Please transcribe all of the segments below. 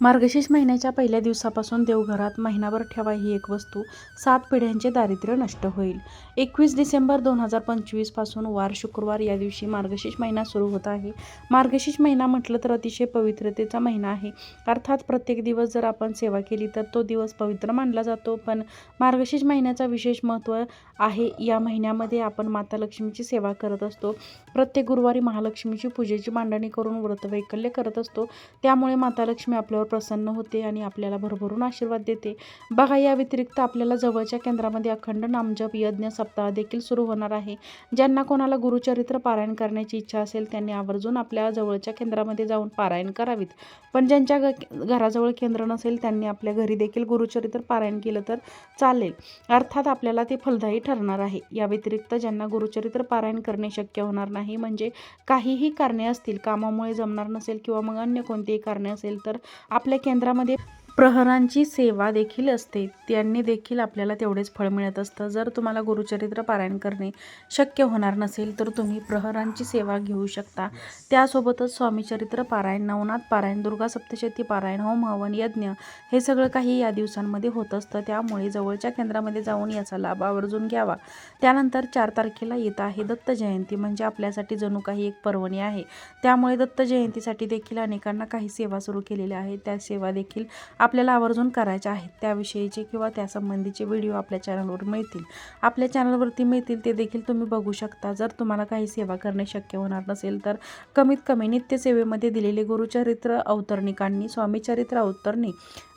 मार्गशीर्ष महिन्याच्या पहिल्या दिवसापासून देवघरात महिनाभर ठेवा ही एक वस्तू. सात पिढ्यांचे दारिद्र्य नष्ट होईल. एकवीस डिसेंबर दोन हजार पंचवीसपासून वार शुक्रवार या दिवशी मार्गशीर्ष महिना सुरू होत आहे. मार्गशीर्ष महिना म्हटलं तर अतिशय पवित्रतेचा महिना आहे. अर्थात प्रत्येक दिवस जर आपण सेवा केली तर तो दिवस पवित्र मानला जातो. पण मार्गशीर्ष महिन्याचा विशेष महत्त्व आहे. या महिन्यामध्ये आपण माता लक्ष्मीची सेवा करत असतो. प्रत्येक गुरुवारी महालक्ष्मीची पूजेची मांडणी करून व्रतवैकल्य करत असतो. त्यामुळे माता लक्ष्मी आपल्यावर प्रसन्न होते आणि आपल्याला भरभरून आशीर्वाद देते. बघा या व्यतिरिक्त आपल्याला जवळच्या केंद्रामध्ये अखंड नामजप यज्ञ सप्ताह देखील सुरू होणार आहे. ज्यांना कोणाला गुरुचरित्र पारायण करण्याची इच्छा असेल त्यांनी आवर्जून आपल्या जवळच्या केंद्रामध्ये जाऊन पारायण करावीत. पण ज्यांच्या घराजवळ केंद्र नसेल त्यांनी आपल्या घरी देखील गुरुचरित्र पारायण केलं तर चालेल. अर्थात आपल्याला ते फलदायी ठरणार आहे. या व्यतिरिक्त ज्यांना गुरुचरित्र पारायण करणे शक्य होणार नाही म्हणजे काहीही कारणे असतील कामामुळे जमणार नसेल किंवा मग अन्य कोणतीही कारणे असेल तर आपल्या केंद्रामध्ये प्रहरांची सेवा देखील असते. त्यांनी देखील आपल्याला तेवढेच फळ मिळत असतं. जर तुम्हाला गुरुचरित्र पारायण करणे शक्य होणार नसेल तर तुम्ही प्रहरांची सेवा घेऊ शकता. त्यासोबतच स्वामीचरित्र पारायण नवनाथ पारायण दुर्गा सप्तशती पारायण होम हवन यज्ञ हे सगळं काही या दिवसांमध्ये होत असतं. त्यामुळे जवळच्या केंद्रामध्ये जाऊन याचा लाभ आवर्जून घ्यावा. त्यानंतर चार तारखेला येत आहे दत्त जयंती. म्हणजे आपल्यासाठी जणू काही एक पर्वणी आहे. त्यामुळे दत्त जयंतीसाठी देखील अनेकांना काही सेवा सुरू केलेल्या आहेत. त्या सेवा देखील आपल्याला आवर्जून करायच्या आहेत. त्याविषयीचे किंवा त्यासंबंधीचे व्हिडिओ आपल्या चॅनलवर मिळतील. आपल्या चॅनलवरती मिळतील ते देखील तुम्ही बघू शकता. जर तुम्हाला काही सेवा करणे शक्य होणार नसेल तर कमीत कमी नित्यसेवेमध्ये दिलेले गुरुचरित्र अवतरणिकांनी स्वामीचरित्र अवतरणी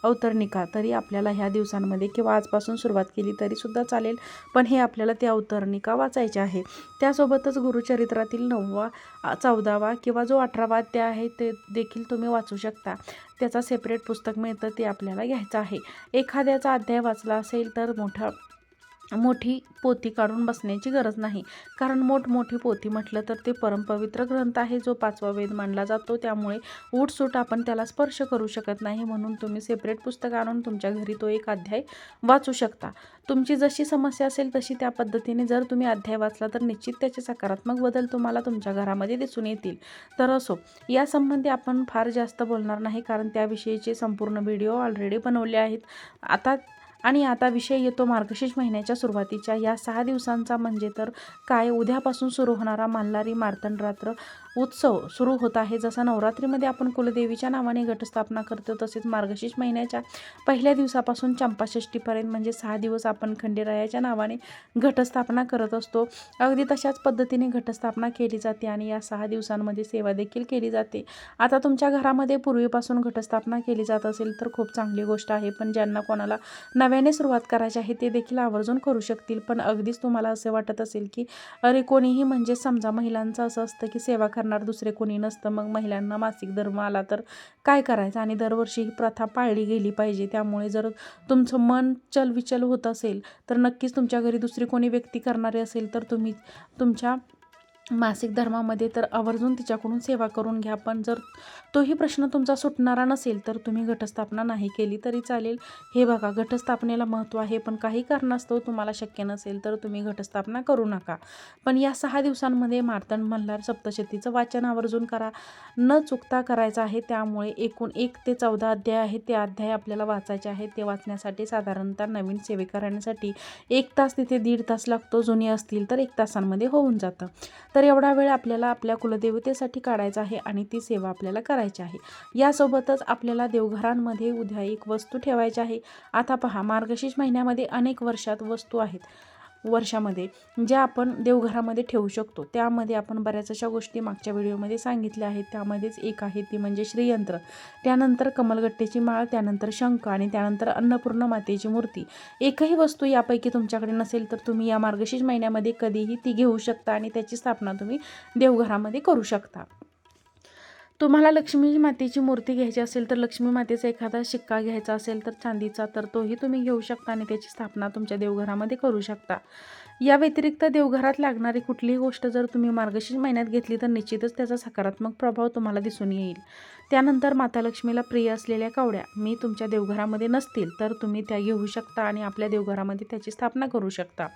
अवतरणिका तरी आपल्याला ह्या दिवसांमध्ये किंवा आजपासून सुरुवात केली तरीसुद्धा चालेल. पण हे आपल्याला ती अवतरणिका वाचायचे आहे. त्यासोबतच गुरुचरित्रातील नववा चौदावा किंवा जो अठरावा अध्याय आहे ते देखील तुम्ही वाचू शकता. त्याचा सेपरेट पुस्तक मिळतं ते आपल्याला घ्यायचं आहे. एखाद्याचा अध्याय वाचला असेल तर मोठा मोठी पोथी काढून बसण्याची गरज नाही. कारण मोठमोठी पोथी म्हटलं तर ते परमपवित्र ग्रंथ आहे जो पाचवा वेद मानला जातो. त्यामुळे उठसूट आपण त्याला स्पर्श करू शकत नाही म्हणून तुम्ही सेपरेट पुस्तक आणून तुमच्या घरी तो एक अध्याय वाचू शकता. तुमची जशी समस्या असेल तशी त्या पद्धतीने जर तुम्ही अध्याय वाचला तर निश्चित त्याचे सकारात्मक बदल तुम्हाला तुमच्या घरामध्ये दिसून येतील. तर असो यासंबंधी आपण फार जास्त बोलणार नाही कारण त्याविषयीचे संपूर्ण व्हिडिओ ऑलरेडी बनवले आहेत. आता आणि आता विषय येतो मार्गशीर्ष महिन्याच्या सुरुवातीच्या. या सहा दिवसांचा म्हणजे तर काय? उद्यापासून सुरू होणारा मल्हारी मार्तंड रात्र उत्सव सुरू होत आहे. जसा नवरात्रीमध्ये आपण कुलदेवीच्या नावाने घटस्थापना करतो तसेच मार्गशीर्ष महिन्याच्या पहिल्या दिवसापासून चंपाषष्टीपर्यंत म्हणजे सहा दिवस आपण खंडेरायाच्या नावाने घटस्थापना करत असतो. अगदी तशाच पद्धतीने घटस्थापना केली जाते आणि या सहा दिवसांमध्ये सेवा देखील केली जाते. आता तुमच्या घरामध्ये पूर्वीपासून घटस्थापना केली जात असेल तर खूप चांगली गोष्ट आहे पण ज्यांना कोणाला नव्याने सुरुवात करायची आहे ते देखील आवर्जून करू शकतील. पण अगदीच तुम्हाला असे वाटत असेल की अरे कोणीही म्हणजे समजा महिलांचं असं असतं की सेवा करणार दुसरे कोणी नसतं. मग महिलांना मासिक धर्म आला तर काय करायचं? आणि दरवर्षी ही प्रथा पाळली गेली पाहिजे. त्यामुळे जर तुमचं मन चलविचल होत असेल तर नक्कीच तुमच्या घरी दुसरी कोणी व्यक्ती करणारी असेल तर तुम्ही तुमच्या मासिक धर्मामध्ये तर आवर्जून तिच्याकडून सेवा करून घ्या पण जर तोही प्रश्न तुमचा सुटणारा नसेल तर तुम्ही घटस्थापना नाही केली तरी चालेल. हे बघा घटस्थापनेला महत्त्व आहे पण काही कारणास्तव तुम्हाला शक्य नसेल तर तुम्ही घटस्थापना करू नका. पण या सहा दिवसांमध्ये मार्तंड मल्हार सप्तशतीचं वाचन आवर्जून करा. न चुकता करायचं आहे त्यामुळे एकूण एक ते चौदा अध्याय आहे ते अध्याय आपल्याला वाचायचे आहेत. ते वाचण्यासाठी साधारणतः नवीन सेविका करण्यासाठी एक तास तिथे दीड तास लागतो. जुनी असतील तर एक तासांमध्ये होऊन जातं. तर तर एवढा वेळ आपल्याला आपल्या कुलदेवतेसाठी काढायचा आहे आणि ती सेवा आपल्याला करायची आहे. यासोबतच आपल्याला देवघरांमध्ये उद्या एक वस्तू ठेवायची आहे. आता पहा मार्गशीर्ष महिन्यामध्ये अनेक वर्षात वस्तू आहेत. वर्षामध्ये ज्या आपण देवघरामध्ये ठेवू शकतो. त्यामध्ये आपण बऱ्याच अशा गोष्टी मागच्या व्हिडिओमध्ये सांगितल्या आहेत. त्यामध्येच एक आहे ती म्हणजे श्रीयंत्र. त्यानंतर कमलगट्टेची माळ त्यानंतर शंख आणि त्यानंतर अन्नपूर्ण मातेची मूर्ती. एकही वस्तू यापैकी तुमच्याकडे नसेल तर तुम्ही या मार्गशीर्ष महिन्यामध्ये कधीही ती घेऊ शकता आणि त्याची स्थापना तुम्ही देवघरामध्ये करू शकता. तुम्हाला लक्ष्मी मातेची मूर्ती घ्यायची असेल तर लक्ष्मी मातेचा एखादा शिक्का घ्यायचा असेल तर चांदीचा तर तोही तुम्ही घेऊ शकता आणि त्याची स्थापना तुमच्या देवघरामध्ये करू शकता. या व्यतिरिक्त देवघरात लागणारी कुठलीही गोष्ट जर तुम्ही मार्गशीर्ष महिन्यात घेतली तर निश्चितच त्याचा सकारात्मक प्रभाव तुम्हाला दिसून येईल. त्यानंतर माता लक्ष्मीला प्रिय असलेल्या कावड्या मी तुमच्या देवघरामध्ये नसतील तर तुम्ही त्या घेऊ शकता आणि आपल्या देवघरामध्ये त्याची स्थापना करू शकता.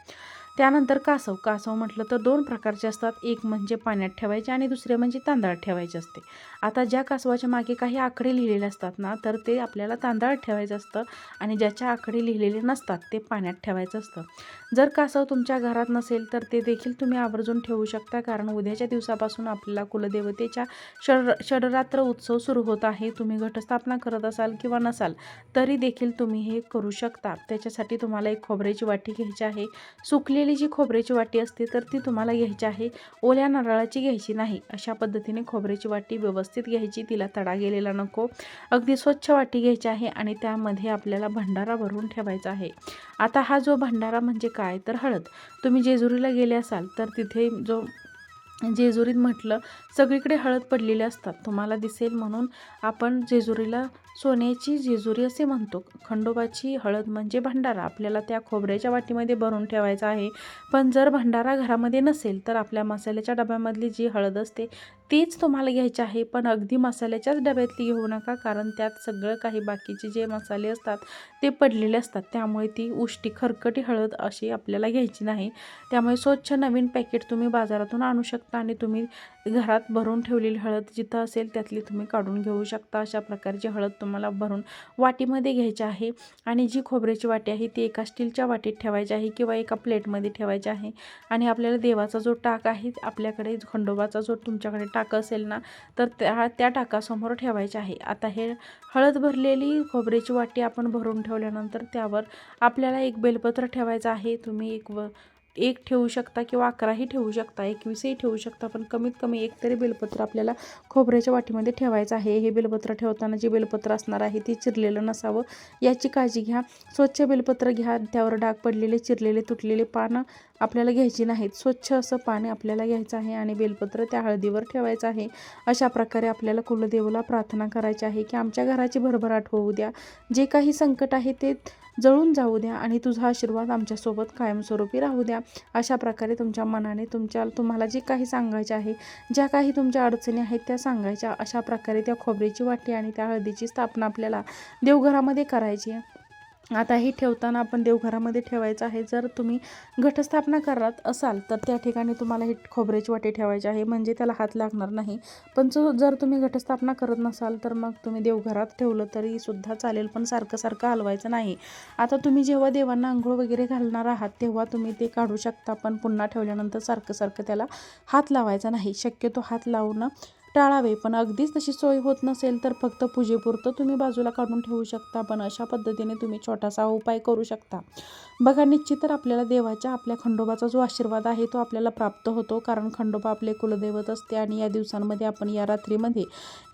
त्यानंतर कासव कासव म्हटलं तर दोन प्रकारचे असतात. एक म्हणजे पाण्यात ठेवायचे आणि दुसरे म्हणजे तांदळात ठेवायचे असते. आता ज्या कासवाच्या मागे काही आकडे लिहिलेले असतात ना तर ते आपल्याला तांदळात ठेवायचं असतं आणि ज्याच्या आकडे लिहिलेले नसतात ते पाण्यात ठेवायचं असतं. जर कासव तुमच्या घरात नसेल तर ते देखील तुम्ही आवर्जून ठेवू शकता कारण उद्याच्या दिवसापासून आपल्याला कुलदेवतेच्या षड षडरात्र उत्सव सुरू होत आहे. तुम्ही घटस्थापना करत असाल किंवा नसाल तरी देखील तुम्ही हे करू शकता. त्याच्यासाठी तुम्हाला एक खोबऱ्याची वाटी घ्यायची आहे. सुकलेली जी खोबऱ्याची वाटी असते तर ती तुम्हाला घ्यायची आहे. ओल्या नारळाची घ्यायची नाही. अशा पद्धतीने खोबऱ्याची वाटी व्यवस्थित घ्यायची तिला तडा गेलेला नको. अगदी स्वच्छ वाटी घ्यायची आहे आणि त्यामध्ये आपल्याला भंडारा भरून ठेवायचा आहे. आता हा जो भंडारा म्हणजे काय? तर हळद. तुम्ही जेजुरीला गेले असाल तर तिथे जो जेजुरीत म्हटलं सगळीकडे हळद पडलेली असतात. तुम्हाला दिसेल म्हणून आपण जेजुरीला सोन्याची जेजुरी असे म्हणतो. खंडोबाची हळद म्हणजे भंडारा. आपल्याला त्या खोबऱ्याच्या वाटीमध्ये भरून ठेवायचा आहे. पण जर भंडारा घरामध्ये नसेल तर आपल्या मसाल्याच्या डब्यामधली जी हळद असते तीच तुम्हाला घ्यायची आहे. पण अगदी मसाल्याच्याच डब्यातली घेऊ नका कारण त्यात सगळं काही बाकीचे जे मसाले असतात ते पडलेले असतात. त्यामुळे ती उष्टी खरकटी हळद अशी आपल्याला घ्यायची नाही. त्यामुळे स्वच्छ नवीन पॅकेट तुम्ही बाजारातून आणू शकता आणि तुम्ही घरात भरून ठेवलेली हळद जिथं असेल त्यातली तुम्ही काढून घेऊ शकता. अशा प्रकारची हळद तुम्हाला भरून वाटीमध्ये घ्यायची आहे. आणि जी खोबऱ्याची वाटी आहे ती एका स्टीलच्या वाटीत ठेवायची आहे किंवा एका प्लेटमध्ये ठेवायची आहे. आणि आपल्याला देवाचा जो टाक आहे आपल्याकडे खंडोबाचा जो तुमच्याकडे टाक असेल ना तर त्या त्या टाकासमोर ठेवायचे आहे. आता हे हळद भरलेली खोबऱ्याची वाटी आपण भरून ठेवल्यानंतर त्यावर आपल्याला एक बेलपत्र ठेवायचं आहे. तुम्ही एक व एक ठेवू शकता किंवा अकराही ठेवू शकता एकवीसही ठेवू शकता पण कमीत कमी एक तरी बेलपत्र आपल्याला खोबऱ्याच्या वाटीमध्ये ठेवायचं आहे. हे बेलपत्र ठेवताना जे बेलपत्र असणार आहे ते चिरलेलं नसावं. याची काळजी घ्या. स्वच्छ बेलपत्र घ्या. त्यावर डाग पडलेले चिरलेले तुटलेले पानं आपल्याला घ्यायची नाहीत. स्वच्छ असं पाणी आपल्याला घ्यायचं आहे आणि बेलपत्र त्या हळदीवर ठेवायचं आहे. अशा प्रकारे आपल्याला कुलदेवला प्रार्थना करायची आहे की आमच्या घराची भरभराट होऊ द्या. जे काही संकट आहे ते जळून जाऊ द्या आणि तुझा आशीर्वाद आमच्यासोबत कायमस्वरूपी राहू द्या. अशा प्रकारे तुमच्या मनाने तुमच्या तुम्हाला जे काही सांगायचे आहे ज्या काही तुमच्या अडचणी आहेत त्या सांगायच्या. अशा प्रकारे त्या खोबऱ्याची वाटी आणि त्या हळदीची स्थापना आपल्याला देवघरामध्ये करायची आहे. आता हे ठेवताना आपण देवघरामध्ये ठेवायचं आहे. जर तुम्ही घटस्थापना करत असाल तर त्या ठिकाणी तुम्हाला हे खोबऱ्याची वाटी ठेवायची आहे. म्हणजे त्याला हात लागणार नाही. पण जो जर तुम्ही घटस्थापना करत नसाल तर मग तुम्ही देवघरात ठेवलं तरी सुद्धा चालेल. पण सारखं सारखं हलवायचं नाही. आता तुम्ही जेव्हा देवांना आंघोळ वगैरे घालणार आहात तेव्हा तुम्ही ते काढू शकता. पण पुन्हा ठेवल्यानंतर सारखं सारखं त्याला हात लावायचा नाही. शक्यतो हात लावणं टाळावे पण अगदीच तशी सोय होत नसेल तर फक्त पूजेपुरतं तुम्ही बाजूला काढून ठेवू शकता पण अशा पद्धतीने तुम्ही छोटासा उपाय करू शकता. बघा निश्चित तर आपल्याला देवाच्या आपल्या खंडोबाचा जो आशीर्वाद आहे तो आपल्याला प्राप्त होतो कारण खंडोबा आपले कुलदैवत असते आणि या दिवसांमध्ये आपण या रात्रीमध्ये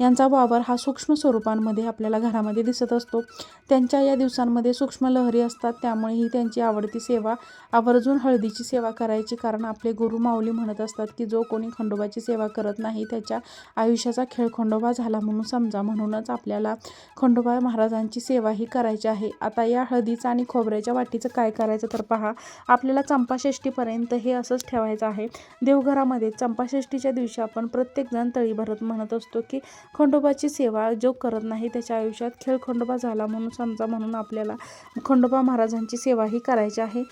यांचा वावर हा सूक्ष्म स्वरूपांमध्ये आपल्याला घरामध्ये दिसत असतो. त्यांच्या या दिवसांमध्ये सूक्ष्म लहरी असतात त्यामुळे ही त्यांची आवडती सेवा आवर्जून हळदीची सेवा करायची कारण आपले गुरु माऊली म्हणत असतात की जो कोणी खंडोबाची सेवा करत नाही त्याच्या आयुष्याचा खेळ खंडोबा झाला म्हणून समजा म्हणूनच आपल्याला खंडोबा महाराजांची सेवा ही करायची आहे. आता या हळदीचं आणि खोबऱ्याच्या वाटीचं काय करायचं तर पहा आपल्याला चंपाषष्टीपर्यंत हे असंच ठेवायचं आहे. देवघरामध्ये चंपाषष्टीच्या दिवशी आपण प्रत्येकजण तळी भरत म्हणत असतो की खंडोबाची सेवा जो करत नाही त्याच्या आयुष्यात खेळ खंडोबा झाला म्हणून समजा म्हणून आपल्याला खंडोबा महाराजांची सेवाही करायची आहे.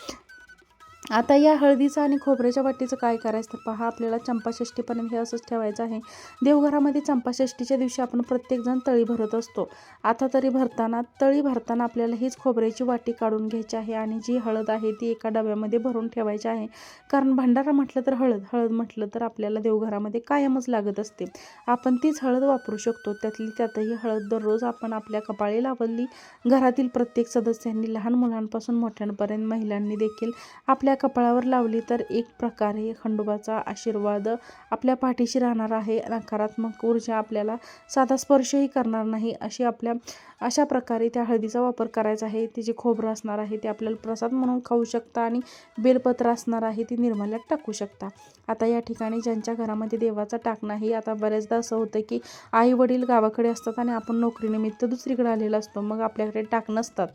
आता या हळदीचं आणि खोबऱ्याच्या वाटीचं काय करायचं तर पहा आपल्याला चंपाषष्टीपर्यंत हे असंच ठेवायचं आहे. देवघरामध्ये चंपाषष्टीच्या दिवशी आपण प्रत्येकजण तळी भरत असतो. आता तरी भरताना तळी भरताना आपल्याला हीच खोबऱ्याची वाटी काढून घ्यायची आहे आणि जी हळद आहे ती एका डब्यामध्ये भरून ठेवायची आहे. कारण भंडारा म्हटलं तर हळद हळद म्हटलं तर आपल्याला देवघरामध्ये कायमच लागत असते. आपण तीच हळद वापरू शकतो. त्यातली त्यातही हळद दररोज आपण आपल्या कपाळी लावली. घरातील प्रत्येक सदस्यांनी लहान मुलांपासून मोठ्यांपर्यंत महिलांनी देखील आपल्या कपाळावर लावली तर एक प्रकारे खंडोबाचा आशीर्वाद आपल्या पाठीशी राहणार आहे. नकारात्मक ऊर्जा आपल्याला साधा स्पर्शही करणार नाही अशी आपल्या अशा प्रकारे त्या हळदीचा वापर करायचा आहे. तिचे खोबरं असणार आहे ते आपल्याला प्रसाद म्हणून खाऊ शकता आणि बेलपत्र असणार आहे ती निर्माल्यात टाकू शकता. आता या ठिकाणी ज्यांच्या घरामध्ये देवाचा टाक नाही आता बऱ्याचदा असं होतं की आई वडील गावाकडे असतात आणि आपण नोकरीनिमित्त दुसरीकडे आलेला असतो. मग आपल्याकडे टाक नसतात.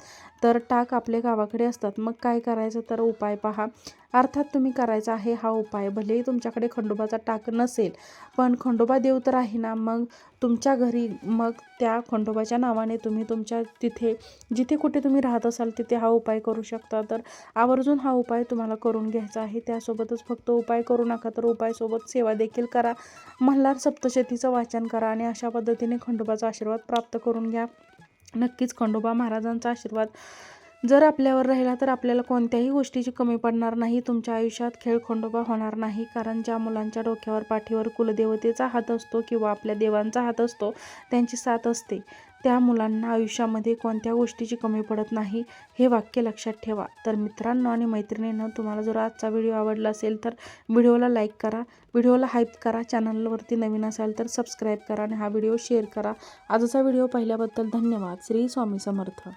तर टाक आपल्या गावाकडे असतात. मग काय करायचं? तर उपाय पहा. अर्थात तुम्ही करायचा आहे हा उपाय. भलेही तुमच्याकडे खंडोबाचा टाक नसेल पण खंडोबा देव तर आहे ना. मग तुमच्या घरी मग त्या खंडोबाच्या नावाने तुम्ही तुमच्या तिथे जिथे कुठे तुम्ही राहत असाल तिथे हा उपाय करू शकता. तर आवर्जून हा उपाय तुम्हाला करून घ्यायचा आहे. त्यासोबतच फक्त उपाय करू नका तर उपायसोबत सेवा देखील करा. मल्हार सप्तशतीचं वाचन करा आणि अशा पद्धतीने खंडोबाचा आशीर्वाद प्राप्त करून घ्या. नक्कीच खंडोबा महाराजांचा आशीर्वाद जर आपल्यावर राहिला तर आपल्याला कोणत्याही गोष्टीची कमी पडणार नाही. तुमच्या आयुष्यात खेळ खंडोबा होणार नाही. कारण ज्या मुलांच्या डोक्यावर पाठीवर कुलदेवतेचा हात असतो किंवा आपल्या देवांचा हात असतो त्यांची साथ असते. त्या मुलांना आयुष्यामध्ये कोणत्या गोष्टीची कमी पडत नाही हे वाक्य लक्षात ठेवा. तर मित्रांनो आणि मैत्रिणींनो तुम्हाला जर आजचा व्हिडिओ आवडला असेल तर व्हिडिओला लाईक करा व्हिडिओला हाईप करा चॅनलवरती नवीन असाल तर सबस्क्राईब करा आणि हा व्हिडिओ शेअर करा. आजचा व्हिडिओ पाहिल्याबद्दल धन्यवाद. श्री स्वामी समर्थ.